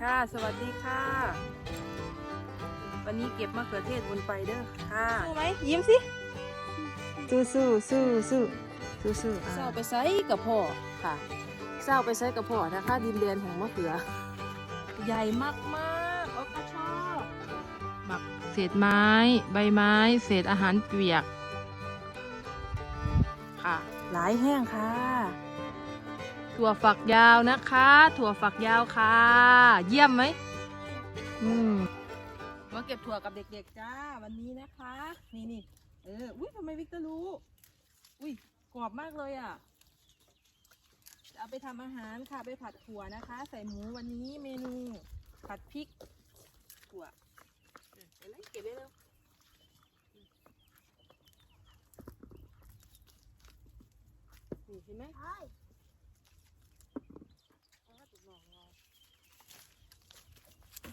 ค่ะ สวัสดีค่ะ วันนี้เก็บมะเขือเทศบนไปเด้อค่ะสู้ไหมยิ้มสิ สู้สู้สู้สู้สู้สู้เศร้าไปไซกับพ่อค่ะเศร้าไปไซกับพ่อนะคะดินเรียนแห่งมะเขือ ใหญ่มากมากๆโอ้ก็ชอบหมักเศษไม้ ใบไม้ เศษอาหารเปียก ค่ะ หลายแห้งค่ะ ถั่วฝักยาวนะคะ ถั่วฝักยาวค่ะ เยี่ยมไหมอืมมาเก็บถั่วกับเด็กๆจ้าวันนี้นะคะ นี่นี่เอออุ้ยทำไมวิกเตอร์รู้ อุ้ยกรอบมากเลยอะจะเอาไปทำอาหารค่ะไปผัดถั่วนะคะ ใส่หมูวันนี้เมนู ผัดพริกถั่วเออเห็นไหมเก็บได้แล้วเห็นไหม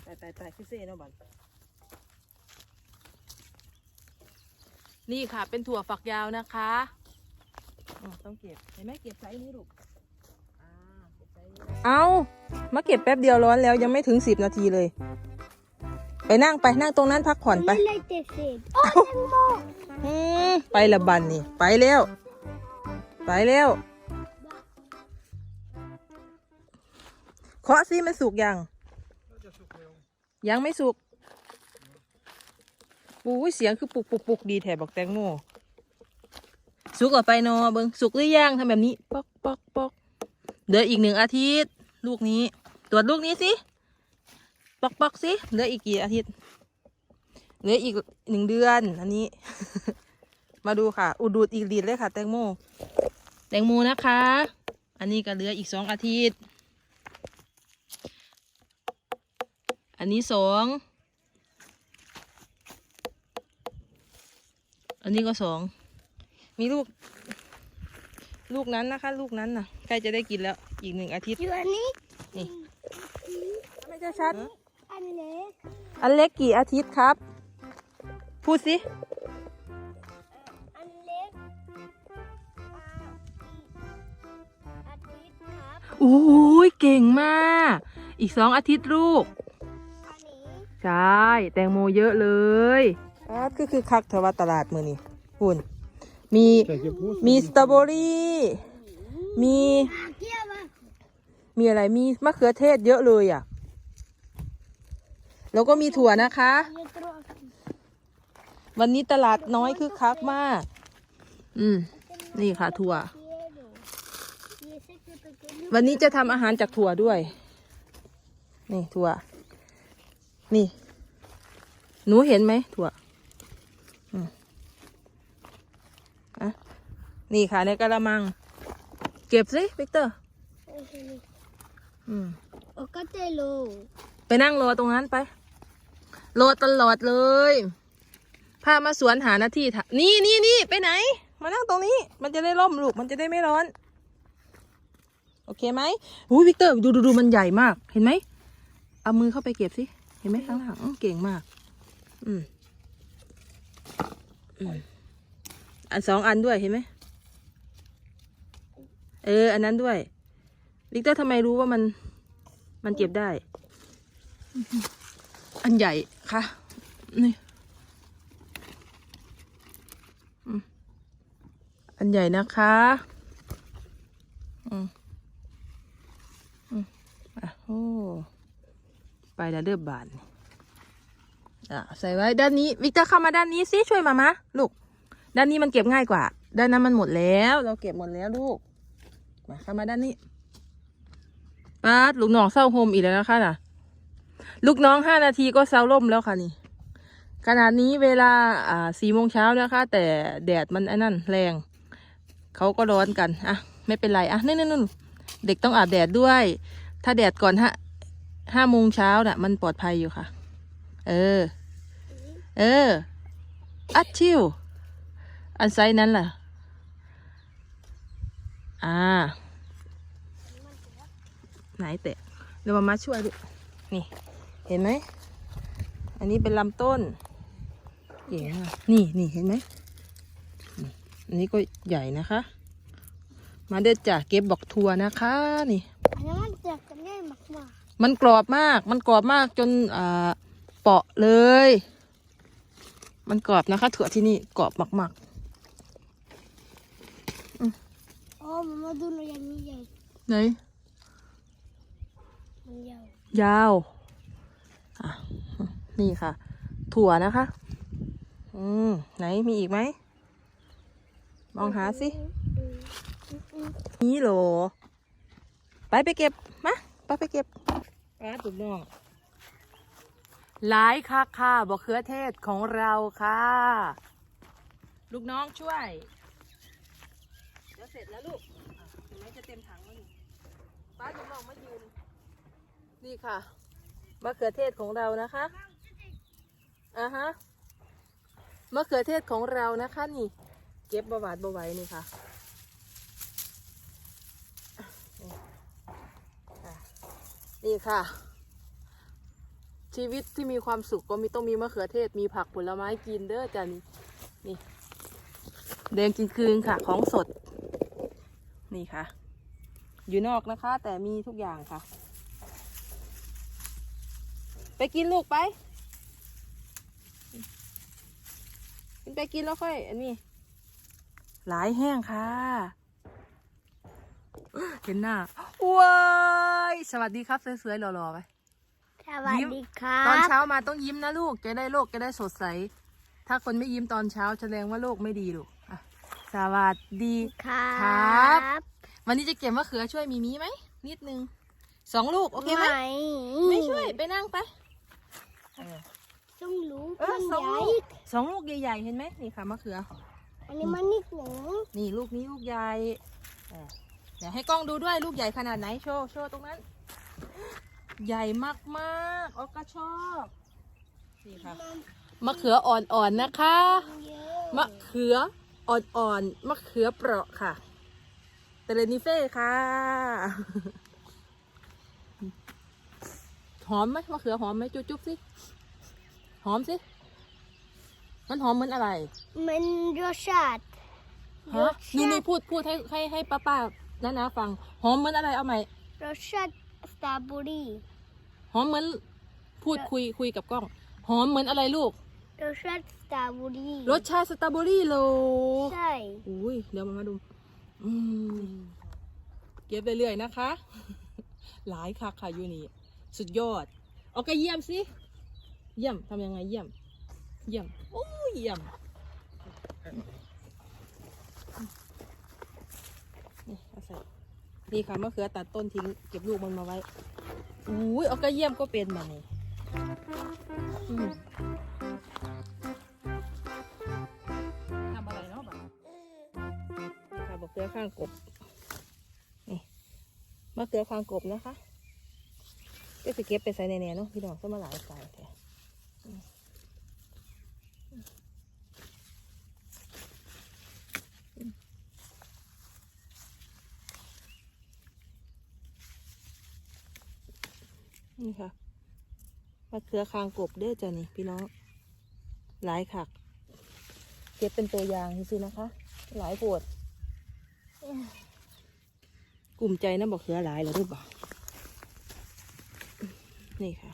ตายตายตายคือเซ่เนาะบันนี่ค่ะ เป็นถั่วฝักยาวนะคะออต้องเก็บ เห็นไหมเก็บไซส์นี้ลูกอ่าเก็บไซส์นี้เอามาเก็บแป๊บเดียวร้อนแล้วยังไม่ถึงสิบนาทีเลย ไปนั่งไปนั่งตรงนั้นพักผ่อนไปไม่เลยเจ็ดสิบโอ้แตงโมอืมไปละบันนี่ ไปแล้ว ไปแล้วเคาะซิมันสุกยัง ยังไม่สุกอุ้ยเสียงคือปุกปุกปุกดีแถบอกแตงโมสุกออกไปนอเบิงสุกหรือยังทำแบบนี้ ปอกปอกปอกเหลืออีกหนึ่งอาทิตย์ ลูกนี้ ตรวจลูกนี้สิ ปอกปอกสิเหลืออีกกี่อาทิตย์เหลืออีกหนึ่งเดือน อันนี้ มาดูค่ะ อุดดูดอีกดีดเลยค่ะ แตงโม แตงโมนะคะ อันนี้ก็เหลืออีกสองอาทิตย์ นนี้สอง อันนี้ก็สอง มีลูก ลูกนั้นนะคะ ลูกนั้นน่ะ ใกล้จะได้กินแล้ว อีกหนึ่งอาทิตย์ อยู่อันนี้นี่ไม่จะชัด อันเล็ก อันเล็กกี่อาทิตย์ครับ พูดสิ อันเล็กอ่าอาทิตย์ครับอุ้ยเก่งมาก อีกสองอาทิตย์ลูกอันนี้ ใช่ แตงโมเยอะเลยครับคือคือคักเทว่าตลาดมือนี่คุณมี มีสตรอเบอรี่มีเกี่ยวมามีอะไรมีมะเขือเทศเยอะเลยอะ แล้วก็มีถั่วนะคะเยอะตรงวันนี้ตลาดน้อยคือคักมาก อืม นี่ค่ะถั่วเกี่ยวดูเกี่ยวสิคือตัวเกี่ยววันนี้จะทำอาหารจากถั่วด้วย นี่ถั่ว นี่ หนูเห็นไหมถั่วอะนี่ค่ะในกระมัง เก็บสิวิกเตอร์อืมโอ้ก็เจโลไปนั่งรอตรงนั้นไปรอตลอดเลยพามาสวนหาหน้าที่นี่นี่นี่ไปไหน มานั่งตรงนี้ มันจะได้ร่มลูกมันจะได้ไม่ร้อน โอเคไหมอุ้ยวิกเตอร์ดูดูดูมันใหญ่มาก เห็นไหมเอามือเข้าไปเก็บสิ ห็นไหมข้างหลังอื้อเก่งมากอืมอืมอันสองอันด้วยเห็นไหมเออ อันนั้นด้วยวิกเตอร์ทำไมรู้ว่ามัน มันเก็บได้ อันใหญ่ค่ะ นี่อืมอันใหญ่นะคะอืมอืมอะโอ้ ไปแล้วเดือบบานอะใส่ไว้ด้านนี้วิกเตอร์เข้ามาด้านนี้สิช่วยมามะลูก ด้านนี้มันเก็บง่ายกว่า ด้านนั้นมันหมดแล้ว เราเก็บหมดแล้วลูกมาเข้ามาด้านนี้ป้าลูกน้องเศร้าโฮมอีกแล้วนะคะน่ะ ลูกน้องห้านาทีก็เซาล่มแล้วค่ะนี่ขนาดนี้เวลาอ่าสี่โมงเช้านะคะ แต่แดดมันไอ้นั่นแรง เขาก็ร้อนกัน อะ ไม่เป็นไร อะนี่นนู่นเด็กต้องอาบแดดด้วย ถ้าแดดก่อนห้า ห้าโมงเช้าน่ะ มันปลอดภัยอยู่ค่ะ เออ เออ อัดชิว อันไซส์นั้นล่ะ อ่า ไหนแตะเดี๋ยวมามาช่วยดูนี่ เห็นไหม อันนี้เป็นลำต้นเก๋มากนี่นี่เห็นไหม อันนี้ก็ใหญ่นะคะ มาเด็ดจ้ะเก็บบอกทัวนะคะ นี่อันนี้มันเจ็บกันง่ายมาก มันกรอบมาก มันกรอบมากจนอ่าเปาะเลย มันกรอบนะคะถั่วที่นี่กรอบมากโอ้มามาดูหน่อยอย่างนี้ใหญ่ๆไหนมันยาวยาวอะนี่ค่ะ ถั่วนะคะ อืมไหนมีอีกไหมมองหาสิอืมอืมอืมนี่โหล ไปไปเก็บ มา ไปไปเก็บปลาถูกน้องหลายค่ะค่ะบะเขือเทศของเราค่ะ ลูกน้องช่วย เดี๋ยวเสร็จแล้วลูกอะเห็นไหมจะเต็มถังแล้วนี่ป้าลูกน้องมายืน นี่ค่ะมะเขือเทศของเรานะคะอ่าฮะมะเขือเทศของเรานะคะนี่ เก็บบาหวาดบาไหวนี่ค่ะ นี่ค่ะ ชีวิตที่มีความสุขก็มีต้องมีมะเขือเทศมีผักผลไม้กินเด้อจ้ะนี่นี่แดงจริงคืนค่ะ ของสด นี่ค่ะ อยู่นอกนะคะ แต่มีทุกอย่างค่ะ ไปกินลูกไปกินไปกินแล้วค่อย อันนี้ หลายแห้งค่ะ เห็นหน้าว้ายสวัสดีครับสวยๆหล่อๆไปสวัสดีครัตอนบเช้ามาต้องยิ้มนะลูกจะได้โลกจะได้สดใส ถ้าคนไม่ยิ้มตอนเช้าแสดงว่าโลกไม่ดีลูกอะสวัสดีครัครับ วันนี้จะเก็บมะเขือช่วยมีมีไหมนิดนึงสองลูกโอเคไหมไม่ช่วยไปนั่งไปเออต้องรู้เออมันสองใหญ่ลูกสองลูกใหญ่ๆเห็นไหมนี่ค่ะมะเขือ อันนี้มันนิดหนึ่งนี่ลูกนี้ลูกใหญ่ เออเดี๋ยวให้กล้องดูด้วยลูกใหญ่ขนาดไหนโชว์โชว์ตรงนั้น ใหญ่มากๆออกก็ชอบนี่ค่ะมะเขืออ่อนๆนะคะมันเยอะมะเขืออ่อนๆมะเขือเปราะค่ะเตเรนิเฟ่ค่ะ หอมไหมมะเขือหอมไหมจุ๊บๆสิหอมสิ มันหอมเหมือนอะไร มันรสชาติฮะนี่นี่พูดพูดให้ให้ให้ป้าป้า นะนะฟังหอมเหมือนอะไรเอาใหม่รสชาติสตรอเบอรี่หอมเหมือนพูดคุยคุยกับกล้อง หอมเหมือนอะไรลูก รสชาติสตรอเบอรี่รสชาติสตรอเบอรี่โลใช่อุ้ยเดี๋ยวมามาดูอืมเก็บเรื่อยๆนะคะ หลายคักค่ะอยู่นี่สุดยอดเอาก็เยี่ยมสิเยี่ยมทำยังไงเยี่ยม เยี่ยมโอ้ยเยี่ยม นี่เอาใส่ นี่ค่ะมะเขือตัดต้นทิ้งเก็บลูกมันมาไว้อุ้ยเอาก็เยี่ยมก็เป็นมานี่อืมทำอะไรเนาะบ่านี่ค่ะมะเขือข้างกบนี่มะเขือข้างกบนะคะก็จะเก็บไปใส่ในแน่เนาะพี่น้องก็มาหลายสายแท้อืมอืม นี่ค่ะมะเขือคางกบเด้อจ้ะนี่พี่น้อง หลายคัก เก็บเป็นตัวอย่างสินะคะ หลายปวดกลุ่มใจนะบอกเขือหลายเหรอรูปบ่นี่ค่ะ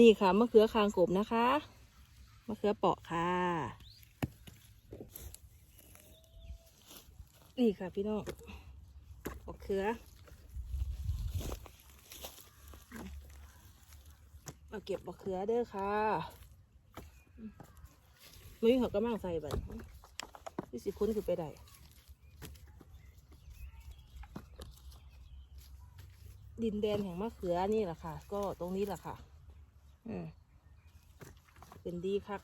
นี่ค่ะมะเขือคางกบนะคะมะเขือเปาะค่ะ นี่ค่ะพี่น้องมะเขือมาเก็บมะเขือเด้อค่ะไม่มีหัวกระมังใส่บัดนี่สิคุ้นคือไปได้ดินแดนแห่งมะเขือนี่แหละค่ะ ก็ตรงนี้แหละค่ะ เป็นดีครับ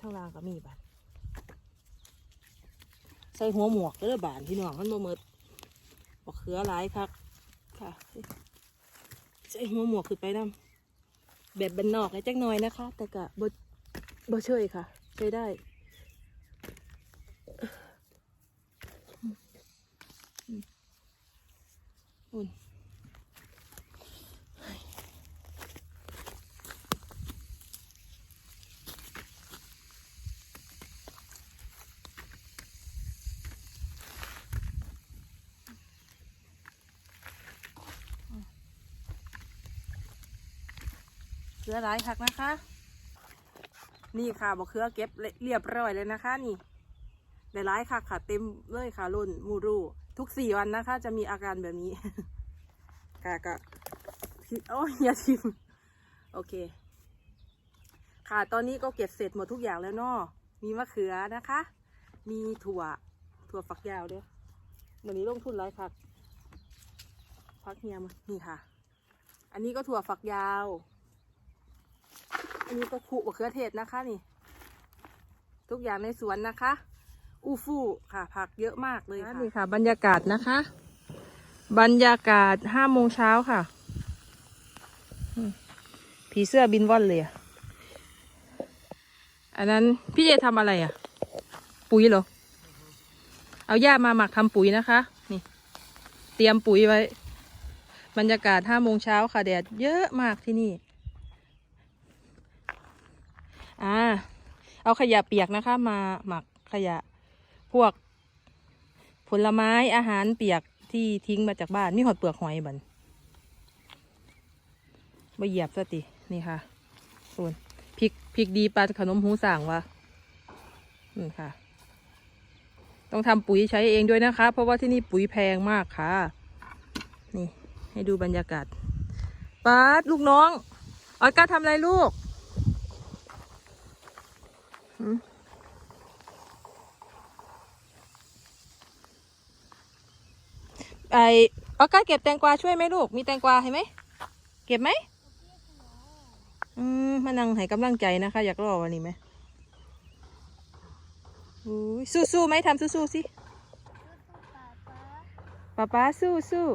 ทางล่างก็มีบัดใส่หัวหมวกเด้อบานพี่น้องมันบ่หมดบักเขือหลายครับค่ะ ใส่หัวหมวกขึ้นไปนํแบบบันนอกเลยจักหน่อยนะคะ แต่กะบ่บ่เชยค่ะใช้ได้ อุ่นเสือหลายคักนะคะ นี่ค่ะบอกเครือเก็บเรียบร้อยเลยนะคะ นี่ได้ร้ายค่ะค่ะ เต็มเลยค่ะรุ่นมูรู ทุกสี่วันนะคะ จะมีอาการแบบนี้กะกะโอ้ยอย่าทิมโอเค ค่ะตอนนี้ก็เก็บเสร็จหมดทุกอย่างแล้วเนาะมีมะเขือนะคะ มีถั่วถั่วฝักยาวด้วยวันนี้ลงทุนไรค่ะพักเฮียมานี่ค่ะ อันนี้ก็ถั่วฝักยาว อันนี้ก็ขูมะเขือเทศนะคะนี่ ทุกอย่างในสวนนะคะ อูฟู่ค่ะ ผักเยอะมากเลยค่ะนี่ค่ะ บรรยากาศนะคะ บรรยากาศห้าโมงเช้าค่ะ ผีเสื้อบินว่อนเลยอะอันนั้นพี่เจทำอะไรอะปุ๋ยเหรอ เอาหญ้ามาหมักทำปุ๋ยนะคะ นี่ เตรียมปุ๋ยไว้ บรรยากาศห้าโมงเช้าค่ะแดดเยอะมากที่นี่อ่าเอาขยะเปียกนะคะ มาหมักขยะ พวก ผลไม้อาหารเปียกที่ทิ้งมาจากบ้านมีหอดเปลือกหอยบันมาเหยียบสตินี่ค่ะส่วนพริกพริกดีปลาขนมหูสั่งวะนี่ค่ะ ต้องทำปุ๋ยใช้เองด้วยนะคะ เพราะว่าที่นี่ปุ๋ยแพงมากค่ะ นี่ ให้ดูบรรยากาศป้าดลูกน้องออก้าทำอะไรลูก ไอออก้าเก็บแตงกวาช่วยไหมลูก มีแตงกวาให้ไหม เก็บไหม อืมมานั่งให้กำลังใจนะคะ อยากรอวันนี้ไหมอุ้ยสู้ๆไหมทำสู้ๆสิป๊าป๊าสู้สู้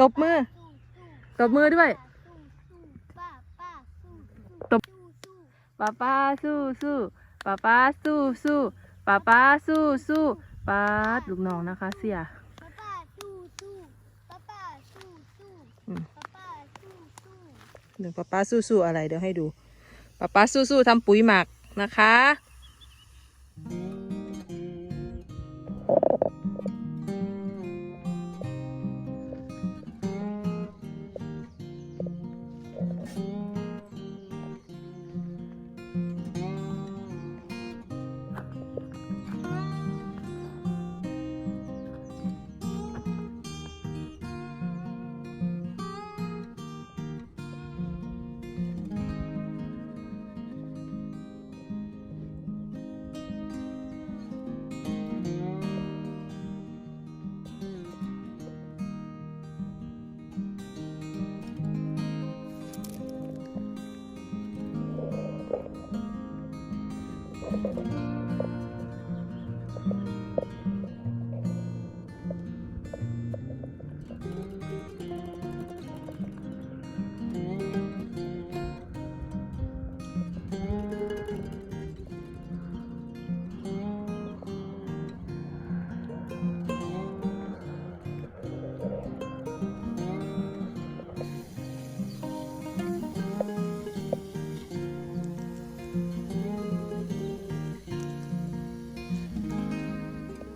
ตบมือ ตบมือด้วยป้าป้าสู้ตบสู้ป๊าป๊าสู้สู้ป๊าป๊าสู้สู้ป๊าป๊าสู้สู้ป๊าดลูกน้องนะคะเสีย ป้าป้าสู้สู้ป้าป้าสู้สู้ อืม ป้าป้าสู้สู้ เดี๋ยวป๊าป้าสู้ๆอะไรเดี๋ยวให้ดูป๊าป้าสู้ๆทำปุ๋ยหมักนะคะ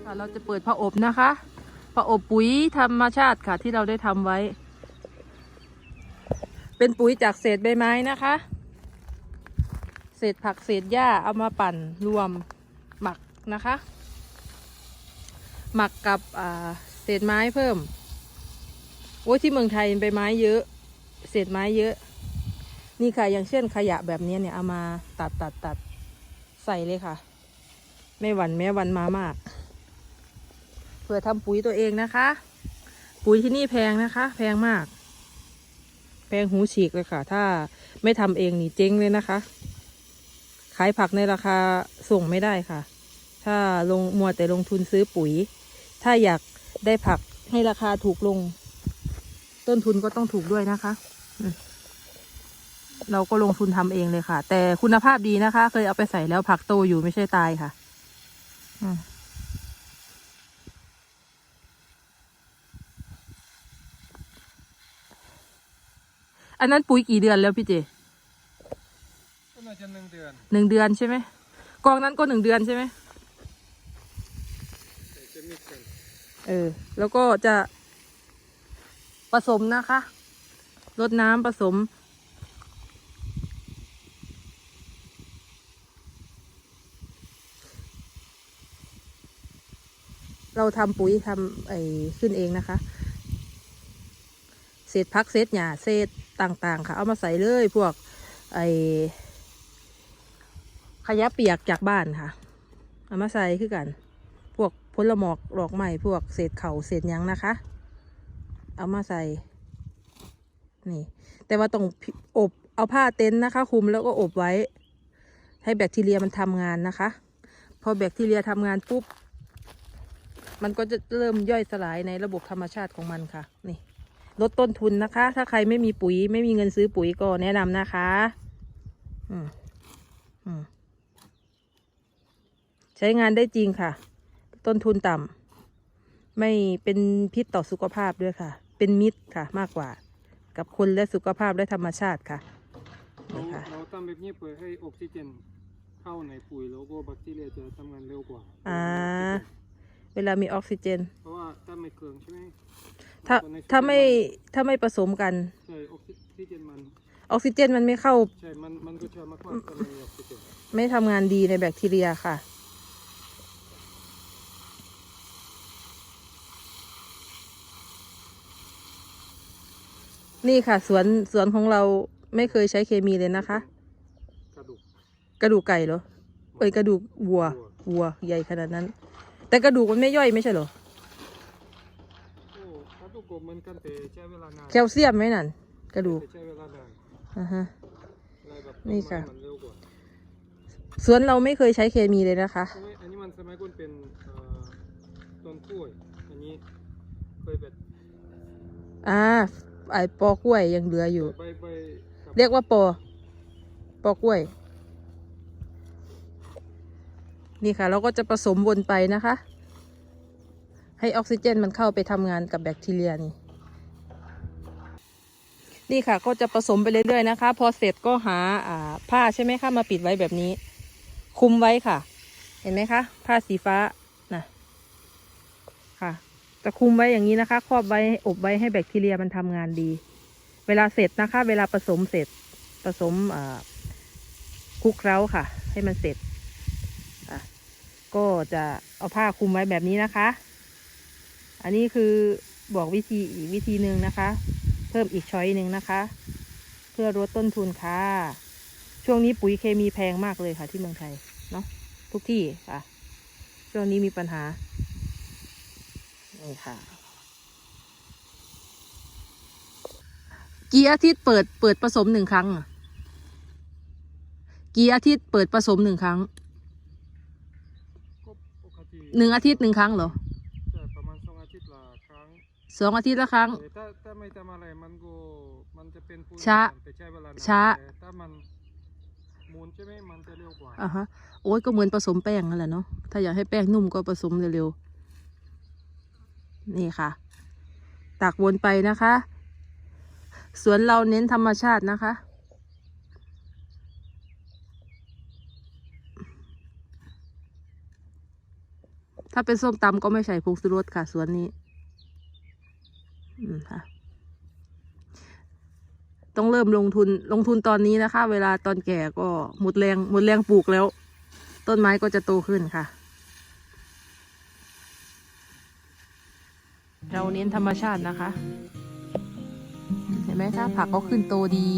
ค่ะเราจะเปิดผ้าอบนะคะผ้าอบปุ๋ยธรรมชาติค่ะที่เราได้ทำไว้ เป็นปุ๋ยจากเศษใบไม้นะคะ เศษผักเศษหญ้าเอามาปั่นรวมหมักนะคะ หมักกับเศษไม้เพิ่มโอ้ยที่เมืองไทยใบไม้เยอะ เศษไม้เยอะ นี่ค่ะอย่างเช่นขยะแบบนี้เนี่ยเอามาตัดตัดตัดใส่เลยค่ะ ไม่หวั่นแม้วันมามาก เพื่อทำปุ๋ยตัวเองนะคะ ปุ๋ยที่นี่แพงนะคะ แพงมาก แพงหูฉีกเลยค่ะ ถ้าไม่ทำเองนี่เจ๊งเลยนะคะ ขายผักในราคาส่งไม่ได้ค่ะ ถ้าลงมัวแต่ลงทุนซื้อปุ๋ย ถ้าอยากได้ผักให้ราคาถูกลง ต้นทุนก็ต้องถูกด้วยนะคะเราก็ลงทุนทำเองเลยค่ะ แต่คุณภาพดีนะคะ เคยเอาไปใส่แล้วผักโตอยู่ไม่ใช่ตายค่ะ อืม อันนั้นปุ๋ยกี่เดือนแล้วพี่เจก็น่าจะหนึ่งเดือนหนึ่งเดือนใช่ไหมกองนั้นก็หนึ่งเดือนใช่ไหมแต่จะมิกกันเออ แล้วก็จะผสมนะคะรดน้ำผสม เราทำปุ๋ยทำไอ้ขึ้นเองนะคะเศษพักเศษหญ้าเศษต่างๆ ค่ะ เอามาใส่เลยพวกไอขยะเปียกจากบ้านค่ะ เอามาใส่คือกัน พวกผลหมอกดอกไม้พวกเศษเข่าเศษยังนะคะ เอามาใส่ นี่ แต่ว่าต้องอบเอาผ้าเต็นท์นะคะ คุมแล้วก็อบไว้ ให้แบคทีเรียมันทำงานนะคะ พอแบคทีเรียทำงานปุ๊บ มันก็จะเริ่มย่อยสลายในระบบธรรมชาติของมันค่ะ นี่ ลดต้นทุนนะคะ ถ้าใครไม่มีปุ๋ยไม่มีเงินซื้อปุ๋ยก็แนะนำนะคะอืมอืมใช้งานได้จริงค่ะ ต้นทุนต่ำไม่เป็นพิษต่อสุขภาพด้วยค่ะ เป็นมิตรค่ะ มากกว่า กับคนและสุขภาพและธรรมชาติค่ะเรานี่ค่ะเราทำแบบนี้เพื่อให้ออกซิเจนเข้าในปุ๋ยแล้วก็แบคทีเรียจะทำงานเร็วกว่าอ่า เวลามีออกซิเจน เพราะว่าถ้าไม่เครื่องใช่ไหมถ้าตอนในถ้าไม่ถ้าไม่ผสมกัน ใช่ออกซิเจนมัน ออกซิเจนมันไม่เข้า ใช่ มันมันก็จะมากกว่าตอนไม่มีออกซิเจนไม่ทำงานดีในแบคทีเรียค่ะ นี่ค่ะ สวนสวนของเราไม่เคยใช้เคมีเลยนะคะ กระดูกกระดูกไก่เหรอ เอ้ยกระดูกวัว วัวใหญ่ขนาดนั้น แต่กระดูกมันไม่ย่อยไม่ใช่เหรอโอ้กระดูกก็เหมือนกันแต่ใช้เวลานานแคลเซียมไหมนั่นกระดูกแต่ใช้เวลานานอ่าฮะอะไรแบบนี่ค่ะ มันเร็วกว่าสวนเราไม่เคยใช้เคมีเลยนะคะใช่ไหมอันนี้มันสมัยก่อนเป็นเอ่อต้นกล้วย อันนี้เคยเป็นอ่าไอปอกล้วยยังเหลืออยู่ ใบใบกับเรียกว่าปอ ปอกล้วย นี่ค่ะ เราก็จะผสมวนไปนะคะ ให้ออกซิเจนมันเข้าไปทำงานกับแบคทีเรียนี่นี่ค่ะก็จะผสมไปเรื่อยๆนะคะ พอเสร็จก็หาอ่าผ้าใช่ไหมคะมาปิดไว้แบบนี้ คุมไว้ค่ะ เห็นไหมคะ ผ้าสีฟ้านะค่ะจะคุมไว้อย่างนี้นะคะ ครอบไว้อบไว้ให้แบคทีเรียมันทำงานดี เวลาเสร็จนะคะ เวลาผสมเสร็จผสมอ่าคลุกเคล้าค่ะ ให้มันเสร็จ ก็จะเอาผ้าคลุมไว้แบบนี้นะคะ อันนี้คือบอกวิธีอีกวิธีหนึ่งนะคะ เพิ่มอีกช้อยหนึ่งนะคะ เพื่อลดต้นทุนค่ะ ช่วงนี้ปุ๋ยเคมีแพงมากเลยค่ะ ที่เมืองไทยเนาะทุกที่ค่ะ ช่วงนี้มีปัญหานี่ค่ะ กี่อาทิตย์เปิดเปิดผสมหนึ่งครั้งกี่อาทิตย์เปิดผสมหนึ่งครั้ง หนึ่งอาทิตย์หนึ่งครั้งเหรอใช่ประมาณสองอาทิตย์ละครั้งสองอาทิตย์ละครั้ง แต่ถ้าถ้าไม่ทำอะไรมันก็มันจะเป็นปุ๋ยช้าแต่ใช้เวลานานช้า แต่ถ้ามันมูลใช่ไหมมันจะเร็วกว่า อะฮะโอ้ยก็เหมือนผสมแป้งนั่นแหละเนาะถ้าอยากให้แป้งนุ่มก็ผสมเร็วๆนี่ค่ะ ตักวนไปนะคะ สวนเราเน้นธรรมชาตินะคะ ถ้าเป็นส้มตำก็ไม่ใส่ผงชูรสค่ะสวนนี้อืมค่ะ ต้องเริ่มลงทุนลงทุนตอนนี้นะคะ เวลาตอนแก่ก็หมดแรงหมดแรงปลูกแล้ว ต้นไม้ก็จะโตขึ้นค่ะ เราเน้นธรรมชาตินะคะ เห็นไหมคะผักก็ขึ้นโตดี